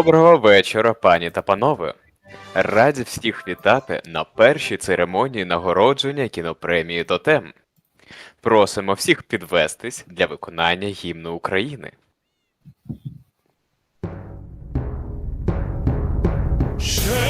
Доброго вечора, пані та панове. Раді всіх вітати на першій церемонії нагородження кінопремії Тотем. Просимо всіх підвестись для виконання гімну України. Ще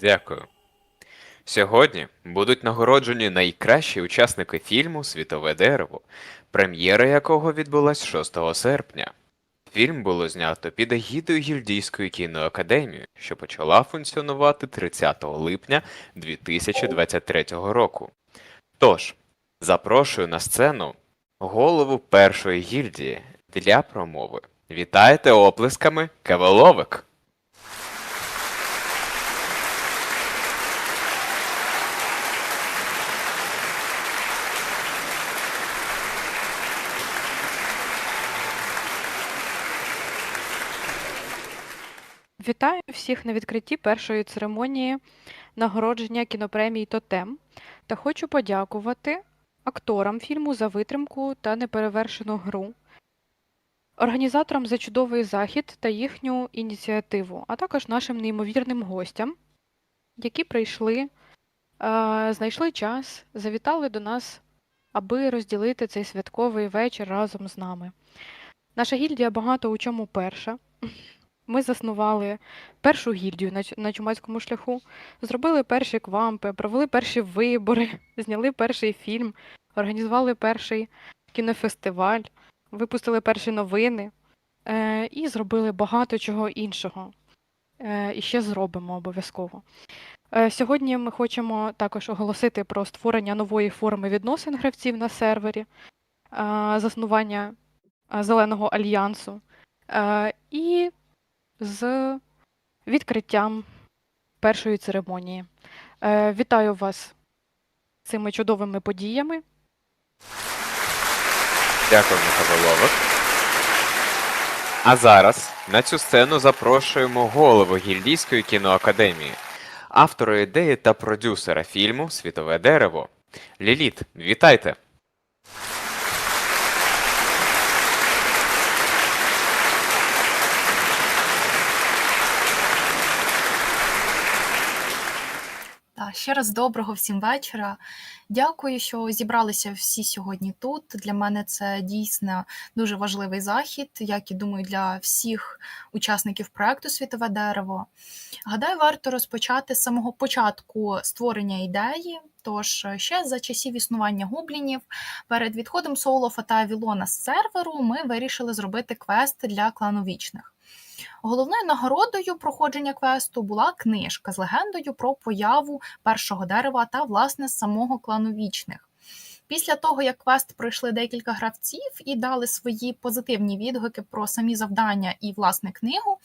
Дякую. Сьогодні будуть нагороджені найкращі учасники фільму Світове дерево, прем'єра якого відбулась 6 серпня. Фільм було знято під егідою Гільдійської кіноакадемії, що почала функціонувати 30 липня 2023 року. Тож, запрошую на сцену голову першої гільдії для промови. Вітайте оплесками Кавеловик! Вітаю всіх на відкритті першої церемонії нагородження кінопремії Тотем та хочу подякувати акторам фільму за витримку та неперевершену гру, організаторам за чудовий захід та їхню ініціативу, а також нашим неймовірним гостям, які прийшли, е, знайшли час, завітали до нас, аби розділити цей святковий вечір разом з нами. Наша гільдія багато у чому перша. Ми заснували першу гільдію на, на чумацькому шляху, зробили перші квампи, провели перші вибори, зняли перший фільм, організували перший кінофестиваль, випустили перші новини е, і зробили багато чого іншого. Е, і ще зробимо обов'язково. Е, сьогодні ми хочемо також оголосити про створення нової форми відносин гравців на сервері, е, заснування е, Зеленого альянсу. Е, і з відкриттям першої церемонії. Е, вітаю вас цими чудовими подіями. Дякую, Михайловик. А зараз на цю сцену запрошуємо голову Гільдійської кіноакадемії, автора ідеї та продюсера фільму Світове дерево. Ліліт, вітайте! Ще раз доброго всім вечора. Дякую, що зібралися всі сьогодні тут. Для мене це дійсно дуже важливий захід, як і думаю, для всіх учасників проекту Світове дерево. Гадаю, варто розпочати з самого початку створення ідеї. Тож ще за часів існування гублінів, перед відходом Соулофа та Вілона з серверу, ми вирішили зробити квест для клану вічних. Головною нагородою проходження квесту була книжка з легендою про появу першого дерева та, власне, самого клану вічних. Після того, як квест пройшли декілька гравців і дали свої позитивні відгуки про самі завдання і власне книгу,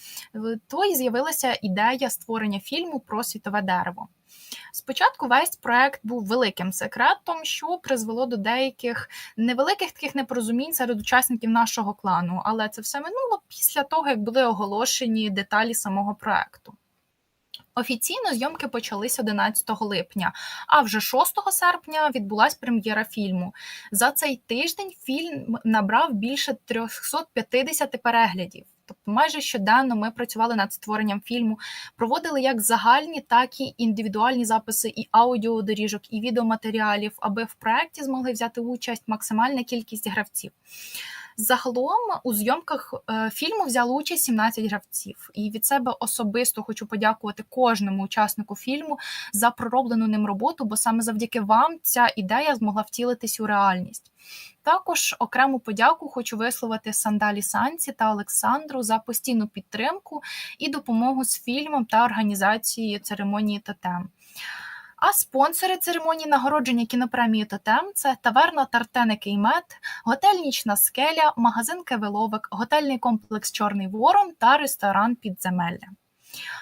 то й з'явилася ідея створення фільму про світове дерево. Спочатку весь проект був великим секретом, що призвело до деяких невеликих таких непорозумінь серед учасників нашого клану, але це все минуло після того, як були оголошені деталі самого проекту. Офіційно зйомки почалися 11 липня, а вже 6 серпня відбулася прем'єра фільму. За цей тиждень фільм набрав більше 350 переглядів. Тобто, майже щоденно ми працювали над створенням фільму, проводили як загальні, так і індивідуальні записи і аудіодоріжок, і відеоматеріалів, аби в проєкті змогли взяти участь максимальна кількість гравців. Загалом у зйомках е, фільму взяли участь 17 гравців, і від себе особисто хочу подякувати кожному учаснику фільму за пророблену ним роботу, бо саме завдяки вам ця ідея змогла втілитись у реальність. Також окрему подяку хочу висловити Сандалі Санці та Олександру за постійну підтримку і допомогу з фільмом та організацією церемонії Тотем. А спонсори церемонії нагородження кінопремії Тотем це таверна Тартени Кеймет, готель Нічна скеля, магазин Кевеловик, готельний комплекс Чорний Ворон та ресторан Підземелля.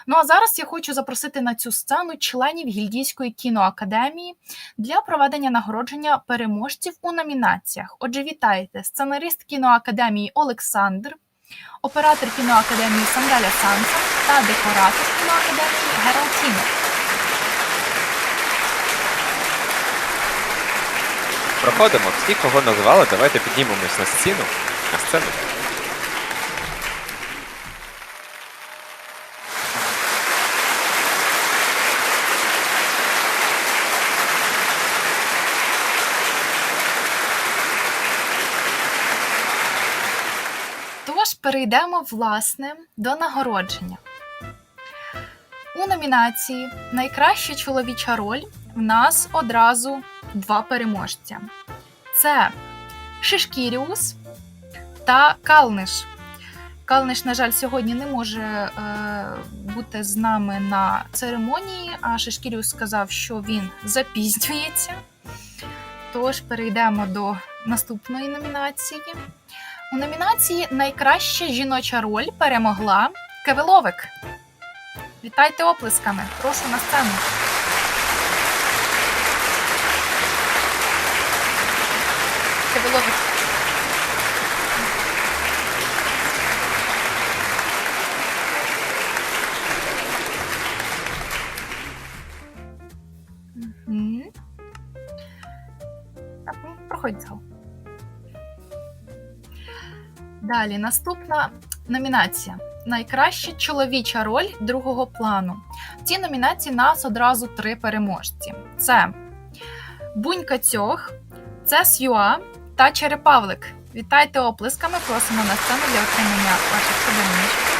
Ну а зараз я хочу запросити на цю сцену членів гільдійської кіноакадемії для проведення нагородження переможців у номінаціях. Отже, вітайте сценарист кіноакадемії Олександр, оператор кіноакадемії Сандаля Санса та декоратор кіноакадемії Гералтіно. Проходимо. Всі, кого назвали, давайте піднімемось на стіну. На сцену. Тож перейдемо власне до нагородження. У номінації Найкраща чоловіча роль в нас одразу два переможця: це Шишкіріус та Калниш. Калниш, на жаль, сьогодні не може е, бути з нами на церемонії, а Шишкіріус сказав, що він запізнюється. Тож перейдемо до наступної номінації. У номінації Найкраща жіноча роль перемогла Кевеловик. Вітайте оплесками. Прошу на сцену. Проходь зал. Далі наступна номінація. Найкраща чоловіча роль другого плану. В цій номінації нас одразу три переможці: це Бунька Цьох, це Сюа та Черепавлик. Вітайте оплесками, просимо на сцену для отримання ваших подарунків.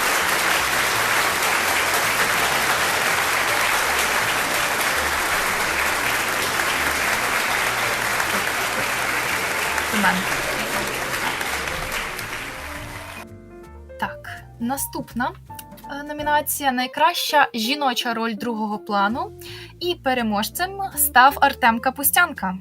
Так, наступна е, номінація Найкраща жіноча роль другого плану. І переможцем став Артем Капустянка.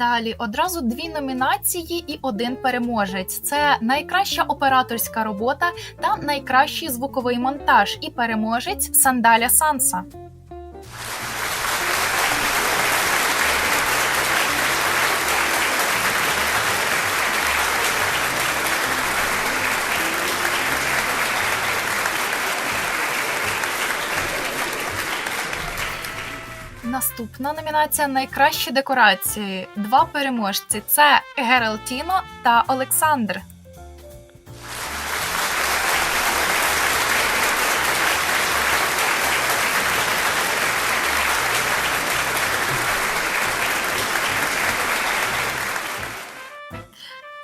Далі одразу дві номінації і один переможець. Це найкраща операторська робота та найкращий звуковий монтаж. І переможець Сандаля Санса. Наступна номінація Найкращі декорації. Два переможці це Гералтіно та Олександр.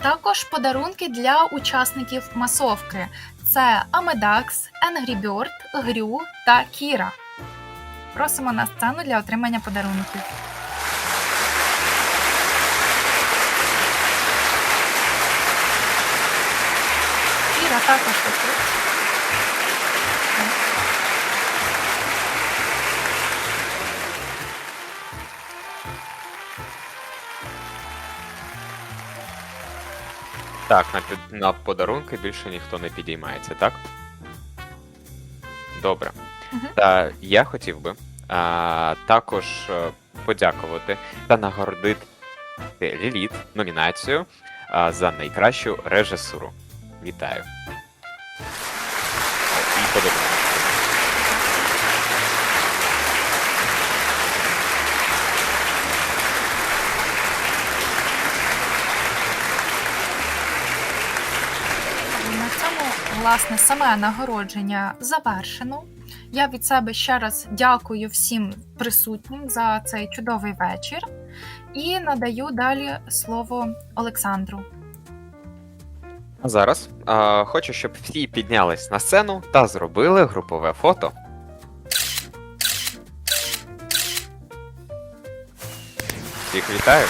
Також подарунки для учасників масовки: це Амедакс, Bird, Грю та Кіра. Просимо на сцену для отримання подарунків. Іра також тут. Так, на, на подарунки більше ніхто не підіймається, так? Добре. Та я хотів би а, також е, подякувати та нагородити Ліліт номінацію а, за найкращу режисуру. Вітаю. І. На цьому, власне, саме нагородження завершено. Я від себе ще раз дякую всім присутнім за цей чудовий вечір і надаю далі слово Олександру. А зараз а, хочу, щоб всі піднялись на сцену та зробили групове фото. Всіх вітаю!